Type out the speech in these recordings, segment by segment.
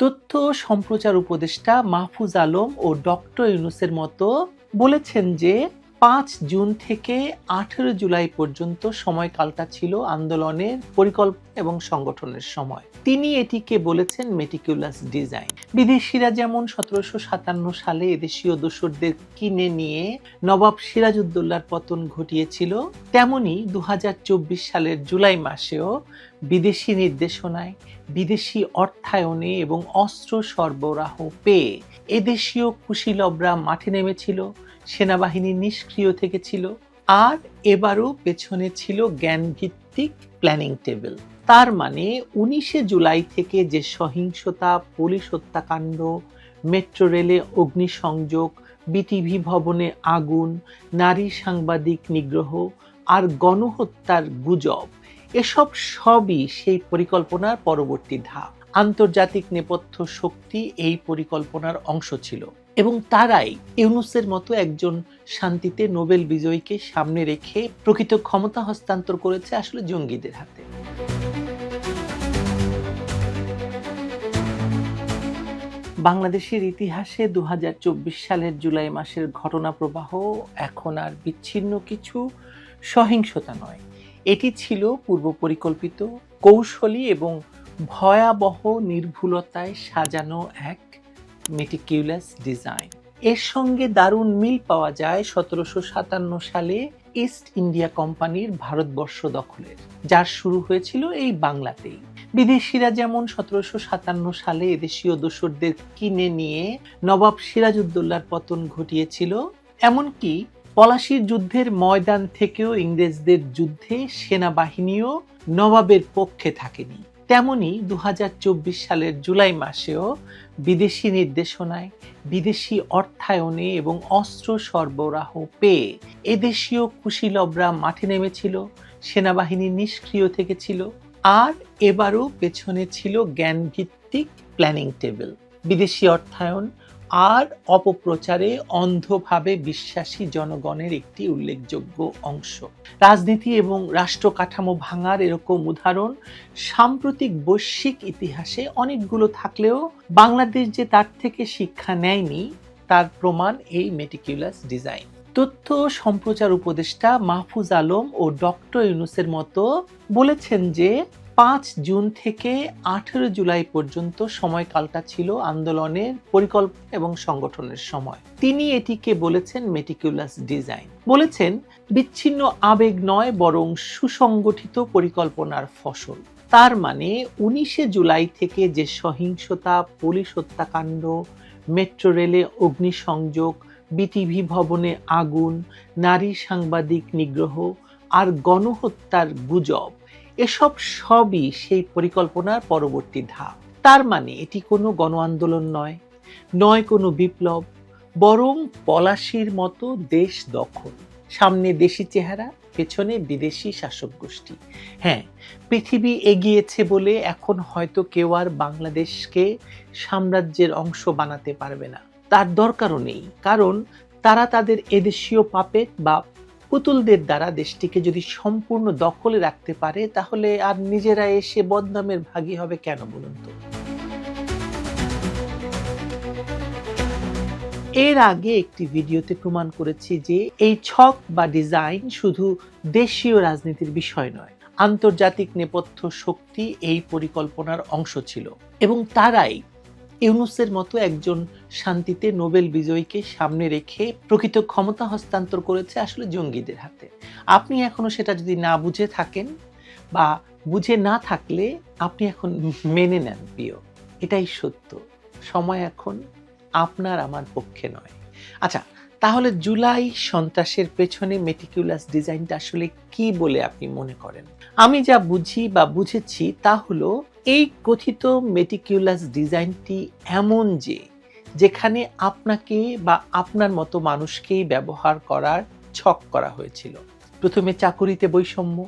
তথ্য সম্প্রচার উপদেষ্টা মাহফুজ আলম ও ডক্টর ইউনুসের মতো বলেছেন যে পাঁচ জুন থেকে আঠেরো জুলাই পর্যন্ত সময়কালটা ছিল আন্দোলনের পরিকল্পনা এবং সংগঠনের সময়। তিনি এটিকে বলেছেন মেটিকুলাস ডিজাইন বিদেশিরা যেমন সতেরোশো সাতান্ন সালে এদেশীয় দোসরদের কিনে নিয়ে নবাব সিরাজউদ্দৌলার পতন ঘটিয়েছিল, তেমনি দু হাজার চব্বিশ সালের জুলাই মাসেও বিদেশি নির্দেশনায় বিদেশি অর্থায়নে এবং অস্ত্র সরবরাহ পেয়ে এদেশীয় কুশীলবরা মাঠে নেমেছিল। সেনাবাহিনী নিষ্ক্রিয় থেকেছিল, আর এবারও পেছনে ছিল জ্ঞানভিত্তিক প্ল্যানিং টেবিল তার মানে উনিশে জুলাই থেকে যে সহিংসতা, পুলিশ হত্যাকাণ্ড মেট্রো রেলে অগ্নিসংযোগ বিটিভি ভবনে আগুন, নারী সাংবাদিক নিগ্রহ, আর গণহত্যার গুজব, এসব সবই সেই পরিকল্পনার পরবর্তী ধাপ। আন্তর্জাতিক নেপথ্য শক্তি এই পরিকল্পনার অংশ ছিল। এবং তারাই ইউনুসের মতো একজন শান্তিতে নোবেল বিজয়ীকে সামনে রেখে প্রকৃত ক্ষমতা হস্তান্তর করেছে আসলে জঙ্গিদের হাতে। বাংলাদেশের ইতিহাসে দু হাজার চব্বিশ সালের জুলাই মাসের ঘটনা প্রবাহ এখন আর বিচ্ছিন্ন কিছু সহিংসতা নয়। এটি ছিল পূর্ব পরিকল্পিত, কৌশলী এবং ভয়াবহ নির্ভুলতায় সাজানো এক মেটিকিউলাস ডিজাইন এর সঙ্গে দারুণ মিল পাওয়া যায় সতেরোশো সাতান্ন সালে ইস্ট ইন্ডিয়া কোম্পানির ভারতবর্ষ দখলের, যার শুরু হয়েছিল এই বাংলাতেই। বিদেশিরা যেমন সতেরোশো সাতান্ন সালে এদেশীয় দোসরদের কিনে নিয়ে নবাব সিরাজউদ্দৌলার পতন ঘটিয়েছিল, এমনকি পলাশির যুদ্ধের ময়দান থেকেও ইংরেজদের যুদ্ধে সেনাবাহিনীও নবাবের পক্ষে থাকেনি। তেমনি দু সালের জুলাই মাসেও বিদেশি নির্দেশনায়, বিদেশি অর্থায়নে এবং অস্ত্র সরবরাহ পেয়ে এদেশীয় কুশীলবরা মাঠে নেমেছিল, সেনাবাহিনী নিষ্ক্রিয় থেকে ছিল আর এবারও পেছনে ছিল জ্ঞানভিত্তিক প্ল্যানিং টেবিল বিদেশি অর্থায়ন আর অপপ্রচারে অন্ধভাবে বিশ্বাসী জনগণের একটি উল্লেখযোগ্য অংশ। রাজনীতি এবং রাষ্ট্র কাঠামো ভাঙার এরকম উদাহরণ সাম্প্রতিক বৈশ্বিক ইতিহাসে অনেকগুলো থাকলেও বাংলাদেশ যে তার থেকে শিক্ষা নেয়নি, তার প্রমাণ এই মেটিকুলাস ডিজাইন তথ্য সম্প্রচার উপদেষ্টা মাহফুজ আলম ও ডক্টর ইউনুসের মতো বলেছেন যে পাঁচ জুন থেকে আঠেরো জুলাই পর্যন্ত সময়কালটা ছিল আন্দোলনের পরিকল্পনা এবং সংগঠনের সময়। তিনি এটিকে বলেছেন মেটিকুলাস ডিজাইন বলেছেন, বিচ্ছিন্ন আবেগ নয়, বরং সুসংগঠিত পরিকল্পনার ফসল। তার মানে উনিশে জুলাই থেকে যে সহিংসতা, পুলিশ হত্যাকাণ্ড, মেট্রো রেলে অগ্নিসংযোগ, বিটিভি ভবনে আগুন, নারী সাংবাদিক নিগ্রহ, আর গণহত্যার গুজব এসব সবই সেই পরিকল্পনার পরবর্তী ধাপ। তার মানে এটি কোনো গণ আন্দোলন নয় নয় কোনো বিপ্লব, বরং পলাশির মতো দেশ দখল। সামনে দেশি চেহারা, পেছনে বিদেশি শাসক গোষ্ঠী। হ্যাঁ পৃথিবী এগিয়েছে বলে এখন হয়তো কেউ আর বাংলাদেশকে সাম্রাজ্যের অংশ বানাতে পারবে না। তার দরকারও নেই, কারণ তারা তাদের এদেশীয় পাপেট বা পুতুলদের দ্বারা দেশটিকে যদি সম্পূর্ণ দখলে রাখতে পারে, তাহলে আর নিজেরা এসে বদনামের ভাগী হবে কেন বলুন তো? এর আগে একটি ভিডিওতে প্রমাণ করেছি যে এই ছক বা ডিজাইন শুধু দেশীয় রাজনীতির বিষয় নয়, আন্তর্জাতিক নেপথ্য শক্তি এই পরিকল্পনার অংশ ছিল এবং তারাই ইউনুসের মতো একজন শান্তিতে নোবেল বিজয়ীকে সামনে রেখে প্রকৃত ক্ষমতা হস্তান্তর করেছে আসলে জঙ্গিদের হাতে। আপনি এখনও সেটা যদি না বুঝে থাকেন বা বুঝে না থাকলে আপনি এখন মেনে নেন প্রিয়। এটাই সত্য। সময় এখন আপনার আমার পক্ষে নয়। আচ্ছা তাহলে জুলাই সন্ত্রাসের পেছনে মেটিকুলাস ডিজাইনটা আসলে কি বলে আপনি মনে করেন? আমি যা বুঝি বা বুঝেছি তা হলো এই কথিত মেটিকিউলাস ডিজাইনটি এমন যে, যেখানে আপনাকে বা আপনার মতো মানুষকেই ব্যবহার করার ছক করা হয়েছিল। প্রথমে চাকুরিতে বৈষম্য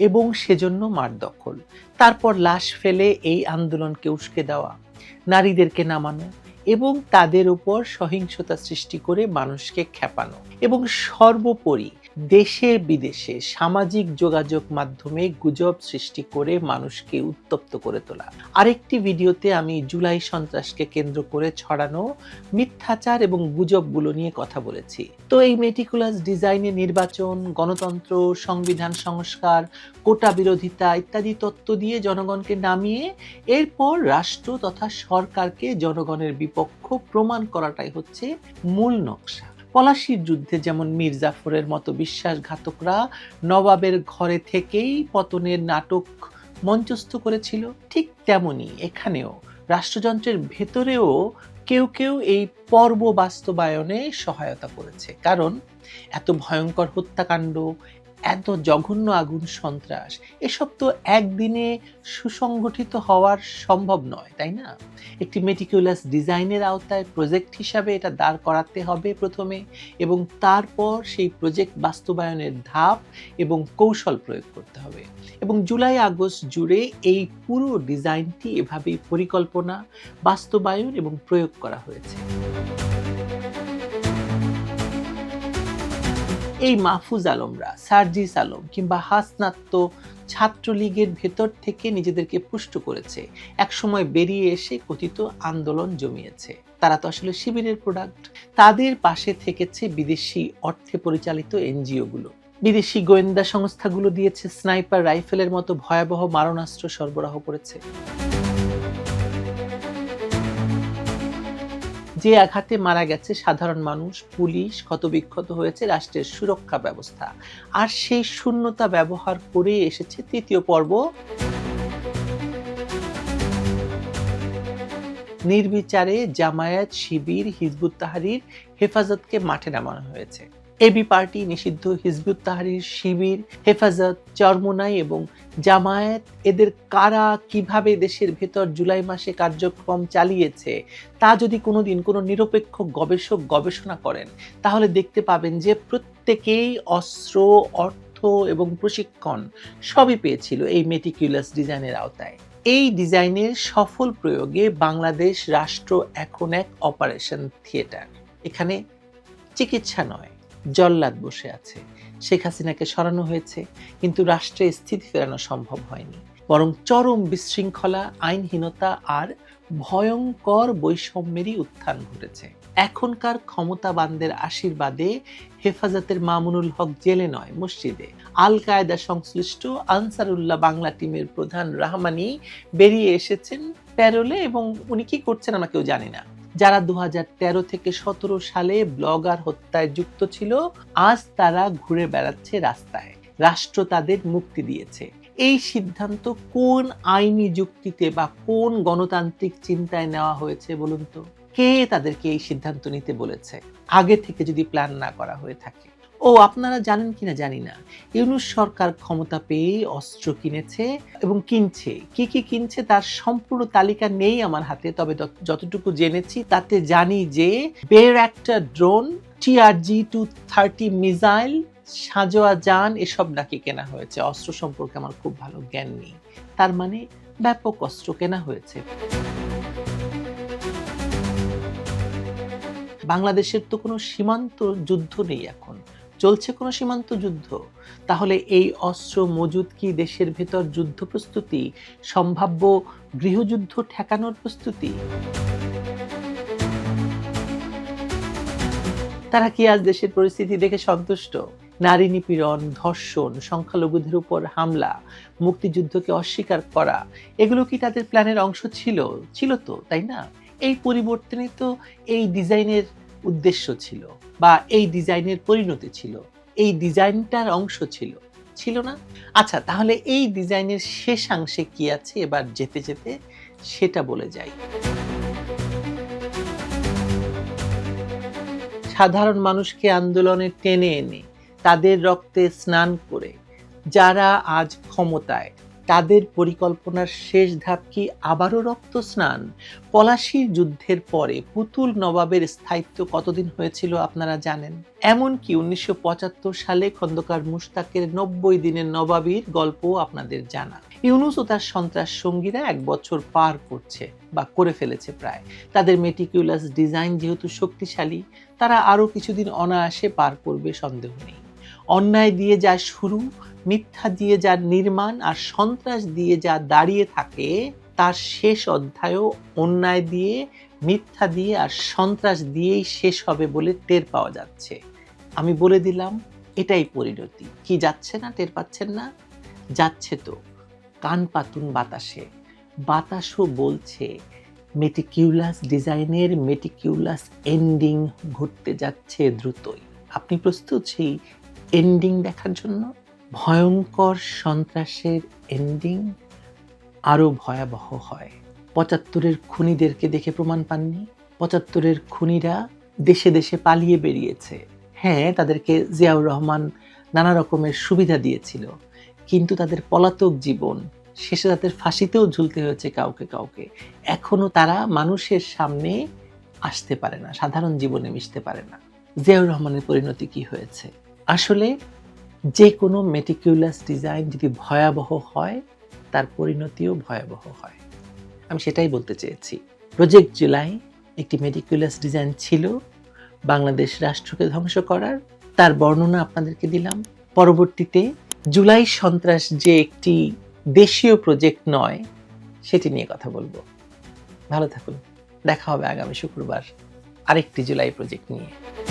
এবং সেজন্য মার দখল তারপর লাশ ফেলে এই আন্দোলনকে উস্কে দেওয়া, নারীদেরকে নামানো এবং তাদের উপর সহিংসতা সৃষ্টি করে মানুষকে খেপানো এবং সর্বোপরি দেশে বিদেশে সামাজিক যোগাযোগ মাধ্যমে গুজব সৃষ্টি করে মানুষকে উত্তপ্ত করে তোলা। আরেকটি ভিডিওতে আমি জুলাই সন্ত্রাসকে কেন্দ্র করে ছড়ানো, মিথ্যাচার এবং গুজবগুলো নিয়ে কথা বলেছি। তো এই মেটিকুলাস ডিজাইনে নির্বাচন, গণতন্ত্র, সংবিধান সংস্কার, কোটা বিরোধিতা ইত্যাদি তত্ত্ব দিয়ে জনগণকে নামিয়ে, এরপর রাষ্ট্র তথা সরকারকে জনগণের বিপক্ষ প্রমাণ করাটাই হচ্ছে মূল নকশা। পলাশির যুদ্ধে যেমন মির্জাফরের জাফরের মতো বিশ্বাসঘাতকরা নবাবের ঘরে থেকেই পতনের নাটক মঞ্চস্থ করেছিল, ঠিক তেমনি এখানেও রাষ্ট্রযন্ত্রের ভেতরেও কেউ কেউ এই পর্ব বাস্তবায়নে সহায়তা করেছে। কারণ এত ভয়ঙ্কর হত্যাকাণ্ড এত জঘন্য আগুন সন্ত্রাস, এসব তো একদিনে সুসংগঠিত হওয়ার সম্ভব নয়, তাই না? একটি মেটিকুলাস ডিজাইনের আওতায় প্রজেক্ট হিসাবে এটা দাঁড় করাতে হবে প্রথমে এবং তারপর সেই প্রজেক্ট বাস্তবায়নের ধাপ এবং কৌশল প্রয়োগ করতে হবে। এবং জুলাই, আগস্ট জুড়ে এই পুরো ডিজাইনটি এভাবেই পরিকল্পনা, বাস্তবায়ন এবং প্রয়োগ করা হয়েছে। এই মাহফুজ আলমরা, সার্জিস আলম কিংবা হাসনাত্ম ছাত্রলীগের ভেতর থেকে নিজেদেরকে পুষ্ট করেছে, একসময় বেরিয়ে এসে কথিত আন্দোলন জমিয়েছে। তারা তো আসলে শিবিরের প্রোডাক্ট তাদের পাশে থেকেছে বিদেশি অর্থে পরিচালিত এনজিওগুলো। বিদেশি গোয়েন্দা সংস্থাগুলো দিয়েছে স্নাইপার রাইফেলের মতো ভয়াবহ মারণাস্ত্র সরবরাহ করেছে। যে আঘাতে মারা গেছে সাধারণ মানুষ, পুলিশ ক্ষতবিক্ষত হয়েছে, রাষ্ট্রের সুরক্ষা ব্যবস্থা। আর সেই শূন্যতা ব্যবহার করে এসেছে তৃতীয় পর্ব। নির্বিচারে জামায়াত, শিবির, হিজবুত তাহারির হেফাজতকে মাঠে নামানো হয়েছে। এবি পার্টি নিষিদ্ধ, হিজবুত তাহারির, শিবির, হেফাজত, চরমোনাই এবং জামায়াত, এদের কারা কীভাবে দেশের ভেতর জুলাই মাসে কার্যক্রম চালিয়েছে, তা যদি কোনোদিন কোনো নিরপেক্ষ গবেষক গবেষণা করেন, তাহলে দেখতে পাবেন যে প্রত্যেকেই অস্ত্র, অর্থ এবং প্রশিক্ষণ সবই পেয়েছিল এই মেটিকিউলাস ডিজাইনের আওতায়। এই ডিজাইনের সফল প্রয়োগে বাংলাদেশ রাষ্ট্র এখন এক অপারেশন থিয়েটার এখানে চিকিৎসা নয়। জল্লাদ বসে আছে। শেখ হাসিনাকে সরানো হয়েছে, কিন্তু রাষ্ট্রে স্থিতি ফেরানো সম্ভব হয়নি। বরং চরম বিশৃঙ্খলা, আইনহীনতা আর ভয়ঙ্কর বৈষম্যেরই উত্থান ঘটেছে। এখনকার ক্ষমতাবানদের আশীর্বাদে হেফাজতের মামুনুল হক জেলে নয়, মসজিদে। আল কায়দা সংশ্লিষ্ট আনসারুল্লাহ বাংলা টিমের প্রধান রাহমানি বেরিয়ে এসেছেন প্যারোলে এবং উনি কি করছেন আমরা কেউ জানি না। যারা দু হাজার তেরো থেকে সতেরো সালে ব্লগার হত্যায় যুক্ত ছিল, আজ তারা ঘুরে বেড়াচ্ছে রাস্তায়। রাষ্ট্র তাদের মুক্তি দিয়েছে। এই সিদ্ধান্ত কোন আইনি যুক্তিতে বা কোন গণতান্ত্রিক চিন্তায় নেওয়া হয়েছে বলুন তো? কে তাদেরকে এই সিদ্ধান্ত নিতে বলেছে? আগে থেকে যদি প্ল্যান না করা হয়ে থাকে। ও আপনারা জানেন কিনা জানি না। ইউনুস সরকার ক্ষমতা পেয়ে অস্ত্র কিনেছে এবং কিনছে। কি কি কিনছে তার সম্পূর্ণ তালিকা নেই আমার হাতে, তবে যতটুকু জেনেছি তাতে জানি যে বের একটা drone TRG two thirty missile, সাজোয়া যান, এসব নাকি কেনা হয়েছে। অস্ত্র সম্পর্কে আমার খুব ভালো জ্ঞান নেই। তার মানে ব্যাপক অস্ত্র কেনা হয়েছে। বাংলাদেশের তো কোনো সীমান্ত যুদ্ধ নেই এখন। চলছে কোনো সীমান্ত যুদ্ধ, তাহলে এই অস্ত্র মজুদ কি দেশের ভেতর যুদ্ধ প্রস্তুতি, সম্ভাব্য গৃহযুদ্ধ ঠেকানোর প্রস্তুতি? তারা কি আজ দেশের পরিস্থিতি দেখে সন্তুষ্ট? নারী নিপীড়ন, ধর্ষণ, সংখ্যালঘুদের উপর হামলা, মুক্তিযুদ্ধকে অস্বীকার করা, এগুলো কি তাদের প্ল্যানের অংশ ছিল? ছিল তো, তাই না? এই পরিবর্তনে তো এই ডিজাইনের উদ্দেশ্য ছিল বা এই ডিজাইনের পরিণতি ছিল, এই ডিজাইনটার অংশ ছিল ছিল না? আচ্ছা তাহলে এই ডিজাইনের শেষাংশে কি আছে? এবার যেতে যেতে সেটা বলে যাই। সাধারণ মানুষকে আন্দোলনে টেনে এনে তাদের রক্তে স্নান করে যারা আজ ক্ষমতায় তাদের পরিকল্পনার শেষ ধাপ কি আবারও রক্ত স্নান পলাশির যুদ্ধের পরে পুতুল নবাবের স্থায়িত্ব কতদিন হয়েছিল আপনারা জানেন? এমনকি উনিশশো পঁচাত্তর সালে খন্দকার মুশতাকের নব্বই দিনের নবাবীর গল্প আপনাদের জানা। ইউনুস ও তার সন্ত্রাস সঙ্গীরা এক বছর পার করছে বা করে ফেলেছে প্রায়। তাদের মেটিকিউলাস ডিজাইন যেহেতু শক্তিশালী, তারা আরও কিছুদিন অনায়াসে পার করবে সন্দেহ নেই। অন্যায় দিয়ে যা শুরু মিথ্যা দিয়ে যা নির্মাণ আর সন্ত্রাস দিয়ে যা দাঁড়িয়ে থাকে, তার শেষ অধ্যায়ও অন্যায় দিয়ে, মিথ্যা দিয়ে আর সন্ত্রাস দিয়েই শেষ হবে বলে টের পাওয়া যাচ্ছে। আমি বলে দিলাম, এটাই পরিণতি। কি যাচ্ছে না, টের পাচ্ছেন না? যাচ্ছে তো, কান পাতুন বাতাসে। বাতাসও বলছে, মেটিকিউলাস ডিজাইনের মেটিকিউলাস এন্ডিং ঘটতে যাচ্ছে দ্রুতই। আপনি প্রস্তুত সেই এন্ডিং দেখার জন্য? ভয়ঙ্কর সন্ত্রাসের এন্ডিং আরও ভয়াবহ হয়। পঁচাত্তরের খুনিদেরকে দেখে প্রমাণ পাননি। পঁচাত্তরের খুনিরা দেশে দেশে পালিয়ে বেরিয়েছে। হ্যাঁ তাদেরকে জিয়াউর রহমান নানা রকমের সুবিধা দিয়েছিল, কিন্তু তাদের পলাতক জীবন, শেষে তাদের ফাঁসিতেও ঝুলতে হয়েছে কাউকে কাউকে। এখনও তারা মানুষের সামনে আসতে পারে না, সাধারণ জীবনে মিশতে পারে না। জিয়াউর রহমানের পরিণতি কি হয়েছে? আসলে যে কোনো মেটিকিউলাস ডিজাইন যদি ভয়াবহ হয়, তার পরিণতিও ভয়াবহ হয়। আমি সেটাই বলতে চেয়েছি। প্রজেক্ট জুলাই একটি মেটিকুলাস ডিজাইন ছিল, বাংলাদেশ রাষ্ট্রকে ধ্বংস করার। তার বর্ণনা আপনাদেরকে দিলাম। পরবর্তীতে জুলাই সন্ত্রাস যে একটি দেশীয় প্রজেক্ট নয়, সেটি নিয়ে কথা বলব। ভালো থাকুন। দেখা হবে আগামী শুক্রবার আরেকটি জুলাই প্রজেক্ট নিয়ে।